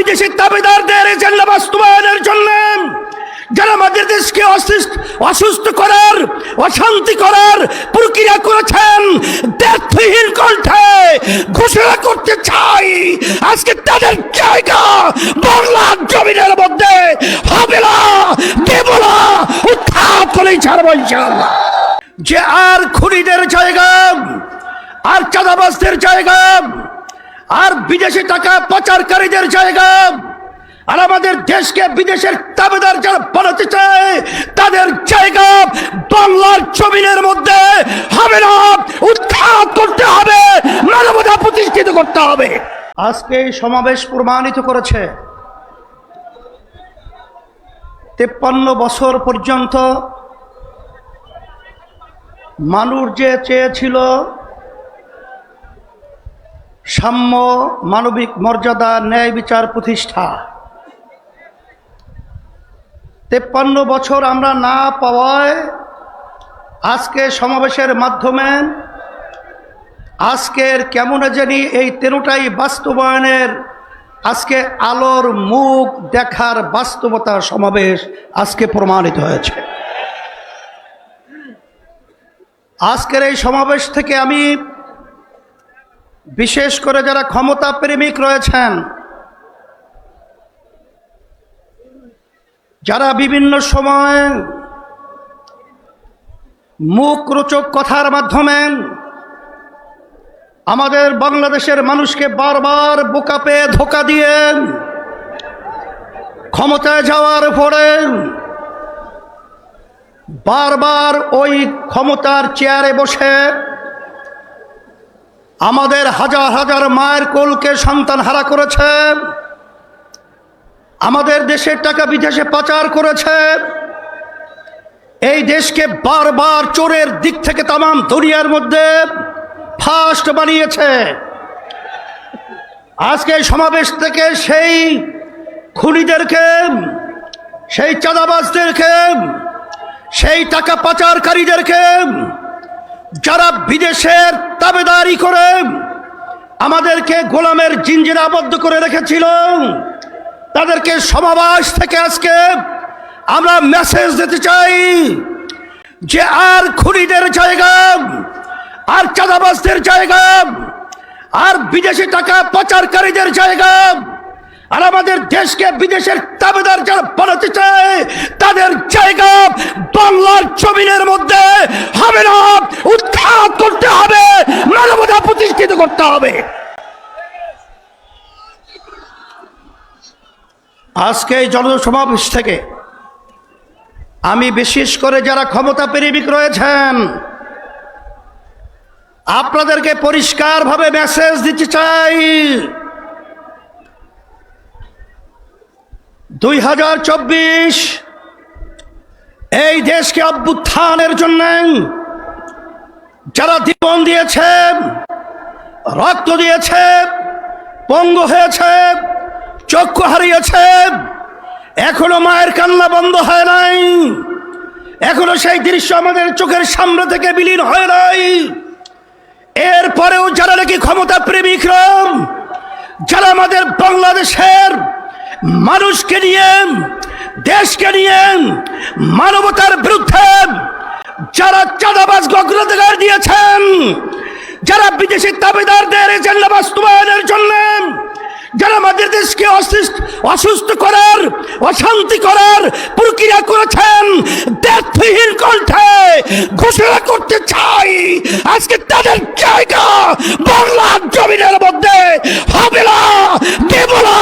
বিদেশি দাবিদারদের এজেন্ডা বাস্তবায়নের জন্য যারা আমাদের দেশকে অসুস্থ অসুস্থ করার, অশান্তি করার প্রক্রিয়া করেছেন, দেশহীন কণ্ঠে ঘোষণা করতে চাই। আজকে তাদের জায়গা বাংলার জমিনের মধ্যে হবে না, দেব না উৎখাত করেই ছাড়বো ইনশাআল্লাহ। যে আর খুনিদের জায়গা, আর চাঁদাবাজদের জায়গা আর বিদেশি টাকা পাচারকারীদের জায়গা। আর আমাদের দেশকে বিদেশের দাবেদার যারা বানাতে চায়, তাদের জায়গা বাংলার জমিনের মধ্যে হবে না। উৎখাত করতে হবে, মানবতা প্রতিষ্ঠিত করতে হবে। আজকে এই সমাবেশ প্রমাণিত করেছে। তেপ্পান্ন বছর পর্যন্ত মানুষ যে চেয়েছিল সাম্য মানবিক মর্যাদা ন্যায় বিচার প্রতিষ্ঠা। তেপ্পান্ন বছর আমরা না পাওয়ায় আজকে সমাবেশের মাধ্যমে আজকের কেমন জানি এই তেরোটাই বাস্তবায়নের আজকে আলোর মুখ দেখার বাস্তবতার সমাবেশ আজকে প্রমাণিত হয়েছে। আজকের এই সমাবেশ থেকে আমি বিশেষ করে যারা ক্ষমতা প্রেমিক রয়েছেন, যারা বিভিন্ন সময় মুখ রোচক কথার মাধ্যমে আমাদের বাংলাদেশের মানুষকে বারবার বোকা পেয়ে ধোকা দিয়ে ক্ষমতায় যাওয়ার পরে বারবার ওই ক্ষমতার চেয়ারে বসে আমাদের হাজার হাজার মায়ের কোলকে সন্তান হারা করেছে। আমাদের দেশের টাকা বিদেশে পাচার করেছে। এই দেশকে বারবার চোরের দিক থেকে তামাম দুনিয়ার মধ্যে ফাস্ট বানিয়েছে। আজকে সমাবেশ থেকে সেই খুনিদেরকে, সেই চাঁদাবাজদেরকে, সেই টাকা পাচারকারীদেরকে যারা বিদেশের দাবেদারি করে, আমাদেরকে গোলামের জিঞ্জিরে আবদ্ধ করে রেখেছিল। তাদেরকে সমাবেশ থেকে আজকে আমরা মেসেজ দিতে চাই যে আর খুনিদের জায়গা, আর চাঁদাবাজদের জায়গা, আর বিদেশি টাকা পাচারকারীদের জায়গা, আর আমাদের দেশকে বিদেশের দাবেদার যারা বানাতে চায়, তাদের জায়গা বাংলার জমিনের মধ্যে হবে না উৎখাত করতে হবে মানবতা করতে হবে। আজকে এই জনসমাবেশ থেকে আমি বিশেষ করে যারা ক্ষমতা প্রেমিক রয়েছেন, আপনাদেরকে পরিষ্কারভাবে মেসেজ দিতে চাই। দুই হাজার চব্বিশ এই দেশকে অভ্যুত্থানের জন্য যারা জীবন দিয়েছে রক্ত দিয়েছে, পঙ্গু হয়েছে, চক্ষু হারিয়েছে। এখনও মায়ের কান্না বন্ধ হয় নাই। এখনও সেই দৃশ্য আমাদের চোখের সামনে থেকে বিলীন হয় নাই। এরপরেও যারা নাকি ক্ষমতা প্রেমিকরা যারা আমাদের বাংলাদেশের মানুষকে নিয়ে, দেশকে নিয়ে মানবতার বিরুদ্ধে যারা চাঁদাবাজ অগ্রাধিকার দিয়েছেন যারা বিদেশি দাবিদারদের এজেন্ডা বাস্তবায়নের জন্য, যারা আমাদের দেশকে অসুস্থ করার, অশান্তি করার প্রক্রিয়া করেছেন দেশহীন কণ্ঠে ঘোষণা করতে চাই, আজকে তাদের জায়গা বাংলার জমিনের মধ্যে হবে না, দেব না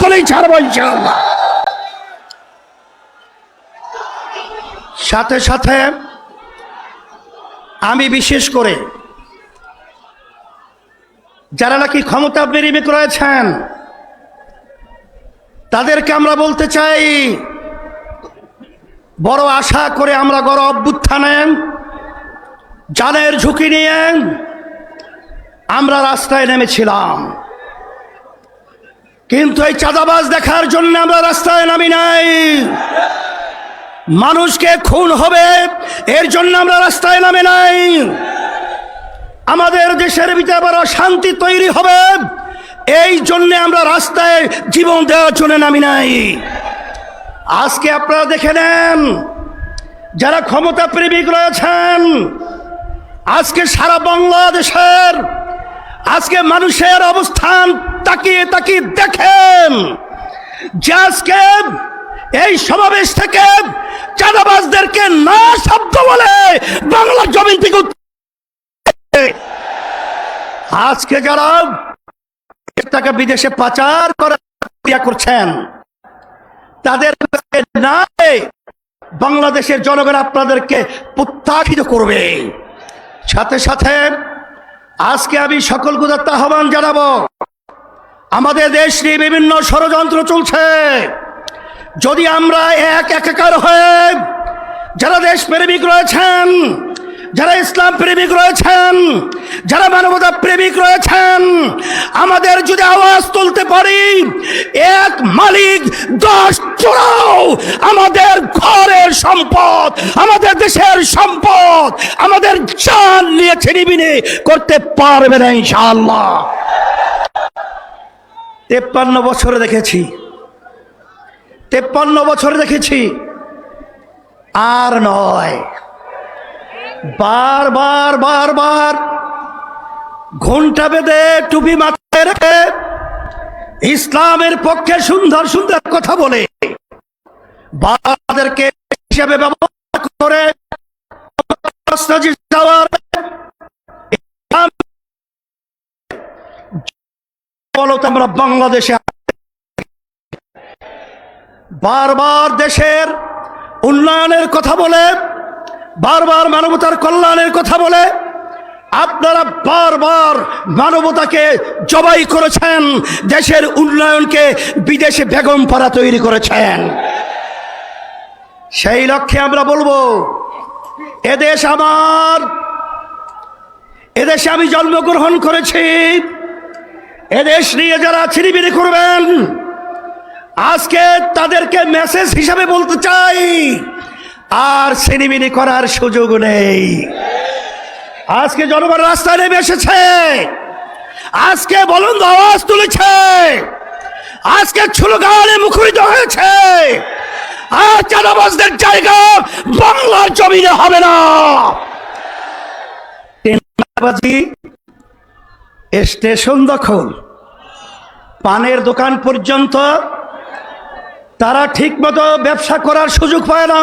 করেই ছাড়বো ইনশাআল্লাহ। সাথে সাথে আমি বিশেষ করে যারা নাকি ক্ষমতা প্রেমিক রয়েছেন তাদেরকে আমরা বলতে চাই, বড় আশা করে আমরা গড় অভ্যুত্থানে জানের ঝুঁকি নিয়ে আমরা রাস্তায় নেমেছিলাম। কিন্তু এই চাঁদাবাজ দেখার জন্য আমরা রাস্তায় নামি নাই। মানুষকে খুন হবে, এর জন্য আমরা রাস্তায় নামে নাই। আমাদের দেশের ভিতরে আবার অশান্তি তৈরি হবে। এই জন্যে আমরা রাস্তায় জীবন দেওয়ার জন্য নামি নাই। আজকে আপনারা দেখে নেন, যারা ক্ষমতা প্রেমিক রয়েছেন, আজকে সারা বাংলাদেশের, আজকে মানুষের অবস্থান তাকিয়ে তাকিয়ে দেখেন যে আজকে এই সমাবেশ থেকে চাঁদাবাজদেরকে না শব্দ বলে বাংলার জমিন থেকে আজকে যারা টাকা বিদেশে পাচার প্রক্রিয়া করছেন, তাদের বাংলাদেশের জনগণ আপনাদেরকে প্রত্যাখিত করবে। সাথে সাথে আজকে আমি সকল গুদাত্ত আহ্বান জানাব, আমাদের দেশ নিয়ে বিভিন্ন ষড়যন্ত্র চলছে। যদি আমরা এক একাকার হয়ে যারা দেশ প্রেমিক রয়েছেন যারা ইসলাম প্রেমিক রয়েছেন, যারা মানবতা প্রেমিক রয়েছেন, আমাদের যদি আওয়াজ তুলতে পারি, এক মালিক দশ চোরাও আমাদের ঘরের সম্পদ, আমাদের দেশের সম্পদ, আমাদের চান নিয়ে ছিনিবিনি করতে পারবে না ইনশাআল্লাহ। তেপ্পান্ন বছরে দেখেছি। তেপ্পান্ন বছরে দেখেছি। আর নয়। বারবার বারবার ঘণ্টা বেঁধে টুপি মাথায় রেখে ইসলামের পক্ষে সুন্দর সুন্দর কথা বলে। বাবাদেরকে হিসেবে ব্যবহার করে বাংলাদেশে বারবার দেশের উন্নয়নের কথা বলে বারবার মানবতার কল্যাণের কথা বলে আপনারা বারবার মানবতাকে জবাই করেছেন, দেশের উন্নয়নকে বিদেশে বেগম পাড়া তৈরি করেছেন। সেই লক্ষ্যে আমরা বলব, এদেশ আমার, এদেশে আমি জন্মগ্রহণ করেছি, এদেশ নিয়ে যারা ছিনিবিনি করবেন, আজকে তাদেরকে মেসেজ হিসাবে বলতে চাই আর ছিনিবিনি করার সুযোগ নেই। আজকে জনগণ রাস্তায় নেমে এসেছে। আজকে বলুন আওয়াজ তুলেছে। আজকে ছুলগানে মুখরিত হয়েছে। আর চাঁদাবাজদের জায়গা বাংলার জমিনে হবে না। স্টেশন দখল। পানের দোকান পর্যন্ত তারা ঠিকমতো ব্যবসা করার সুযোগ পায় না।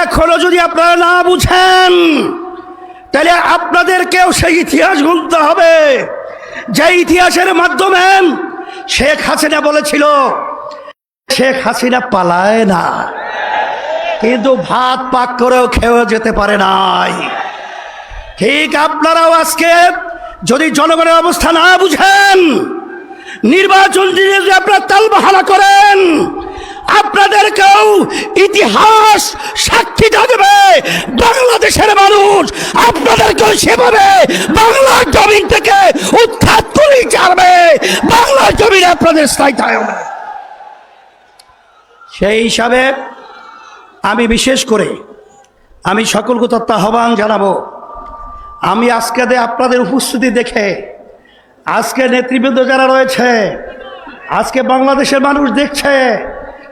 এখনও যদি আপনারা না বুঝেন, তাহলে আপনাদেরকেও সেই ইতিহাস গুনতে হবে। যে ইতিহাসের মাধ্যমে শেখ হাসিনা বলেছিল, শেখ হাসিনা পালায় না, কিন্তু ভাত পাক করেও খেয়েও যেতে পারে নাই। ঠিক আপনারাও আজকে যদি জনগণের অবস্থা না বুঝেন, নির্বাচন যদি আপনারা তালবাহানা করেন আপনাদেরকেও ইতিহাস সাক্ষী দেবে বাংলাদেশের মানুষ আপনাদেরকেও সেভাবে বাংলার জমিন থেকে উৎখাত করে ছাড়বে। বাংলার জমিনে আপনাদের স্থায়ী সেই হিসাবে আমি বিশেষ করে আমি সকলকে তত্ত্ব আহ্বান জানাব। আমি আজকে দে আপনাদের উপস্থিতি দেখে আজকে নেতৃবৃন্দ যারা রয়েছে, আজকে বাংলাদেশের মানুষ দেখছে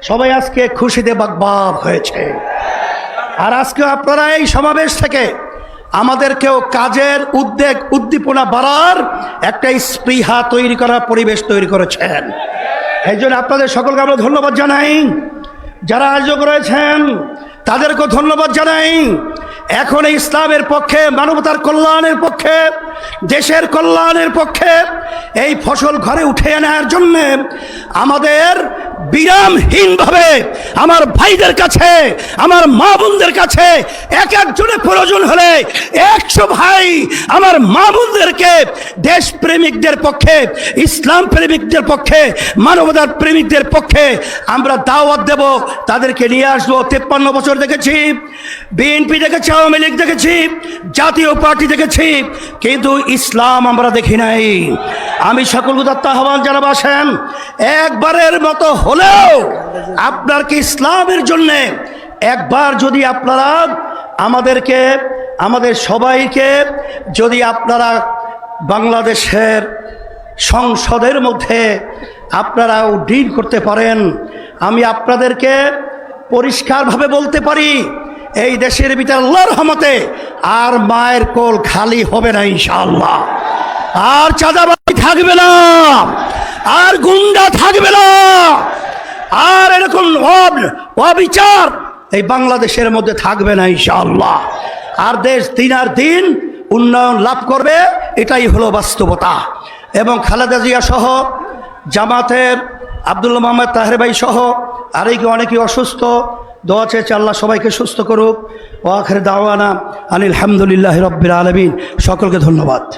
সবাই আজকে খুশিতে বাগবাগ হয়েছে। আর আজকে আপনারা এই সমাবেশ থেকে আমাদেরকেও কাজের উদ্বেগ, উদ্দীপনা বাড়ার একটা স্পৃহা তৈরি করার পরিবেশ তৈরি করেছেন। এই জন্য আপনাদের সকলকে আমরা ধন্যবাদ জানাই। যারা আয়োজক রয়েছেন, তাদেরকেও ধন্যবাদ জানাই। এখন ইসলামের পক্ষে, মানবতার কল্যাণের পক্ষে দেশের কল্যাণের পক্ষে এই ফসল ঘরে উঠে আনার জন্য আমাদের বিরামহীনভাবে আমার ভাইদের কাছে, আমার মা বোনদের কাছে এক একজনের প্রয়োজন হলে একশো ভাই আমার মা বোনদেরকে দেশপ্রেমিকদের পক্ষে ইসলাম প্রেমিকদের পক্ষে মানবতার প্রেমিকদের পক্ষে আমরা দাওয়াত দেব। তাদেরকে নিয়ে আসব। তেপ্পান্ন বছর দেখেছি, বিএনপি দেখেছি, আওয়ামী লীগ দেখেছি জাতীয় পার্টি দেখেছি, কিন্তু ইসলাম আমরা দেখি নাই। আমি সকল উদাত্ত আহ্বান জানাব, আসেন। একবারের মতো হলেও আপনার কি ইসলামের জন্যে একবার যদি আপনারা আমাদেরকে, আমাদের সবাইকে যদি আপনারা বাংলাদেশের সংসদের মধ্যে আপনারা উড্ডীন করতে পারেন, আমি আপনাদেরকে পরিষ্কারভাবে বলতে পারি এই দেশের ভিতরে আল্লাহর রহমতে আর মায়ের কোল খালি হবে না ইনশাআল্লাহ। আর চাঁদাবাজি থাকবে না, আর গুন্ডা থাকবে না, আর এরকম অব- অবিচার এই বাংলাদেশের মধ্যে থাকবে না ইনশাআল্লাহ। আর দেশ দিন আর দিন উন্নয়ন লাভ করবে, এটাই হলো বাস্তবতা। এবং খালেদা জিয়া সহ জামাতের আবদুল্লাহ মোহাম্মদ তাহের ভাই সহ আরেকে অনেকে অসুস্থ। দোয়া চেয়েছে আল্লাহ সবাইকে সুস্থ করুক। ও আখের দাওয়ানা আনিল হামদুলিল্লাহ রব্বিল আলমিন। সকলকে ধন্যবাদ।